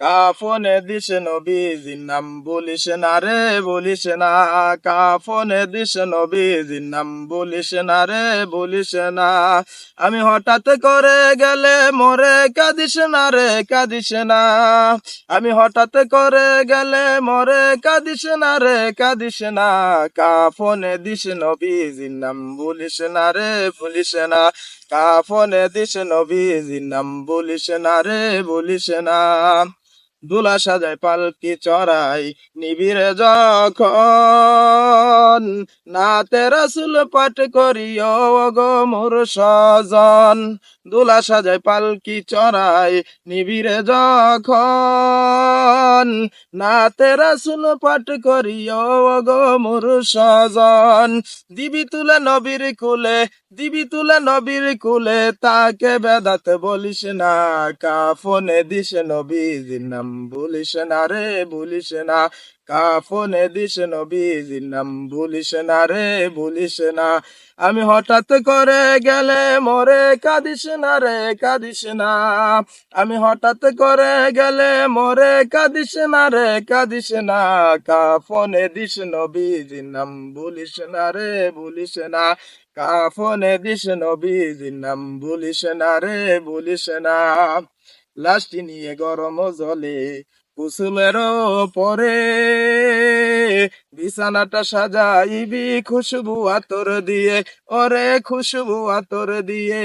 কাফনে this নবীজির নাম বলিস না রে, বলিস না। কাফনে দিস নবীজির নাম বলিস না রে, বলিস না। আমি হঠাৎ করে গেলে মরে কাঁদিস না রে, কাঁদিস না। আমি হঠাৎ করে গেলে মরে কাঁদিস না রে, কাঁদিস না। কাফনে দিস নবীজির নাম বলিস না রে, বলিস না। কাফনে দিস নবীজির নাম বলিস না রে, বলিস না। দুলা সাজায় পালকি চড়াই নিবিড়ে যখন নাতে রাসুল পাঠ করিও গো মোর সজন। দুলা সাজায় পালকি চড়াই নিবিড়ে যখন নাতে রাসুল পাঠ করিও গো সজন দিবি তুলে নবীর কুলে, দিবি তুলে নবীর কুলে, তাকে বেদাত বলিস না কা কাফনে দিস নবীজির নাম বলিস না রে, বলিস না। কাফনে দিস নবীজির নাম বলিস না রে বলিস না। আমি হঠাৎ করে গেলে মরে কাঁদিস না রে, কাঁদিস না। আমি হঠাৎ করে গেলে মরে কাঁদিস না রে, কাঁদিস না। কাফনে দিস নবীজির নাম বলিস না রে বলিস না। কাফনে দিস নবীজির নাম বলিস না রে বলিস না। লাশটি নিয়ে গরম জলে কুসুমের পরে বিছানাটা সাজাইবি খুশবু আতর দিয়ে, ওরে খুশবু আতর দিয়ে।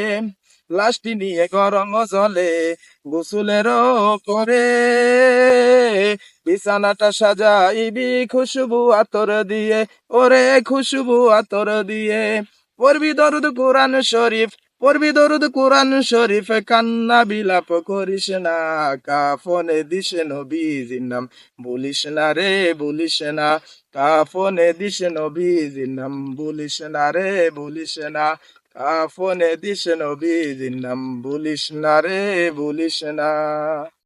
লাশটি নিয়ে গরম জলে গোসলের পরে বিছানাটা সাজাইবি খুশবু আতর দিয়ে, ওরে খুশবু আতর দিয়ে। পড়বি দরুদ কোরআন শরীফ পড়বি দরুদ কোরআন শরীফ, কান্না বিলাপ করিস না, কাফনে দিস নবীজির নাম বলিস না রে, বলিস না, কাফনে দিস নবীজির নাম বলিস না রে, বলিস না, কাফনে দিস নবীজির নাম বলিস না রে, বলিস না।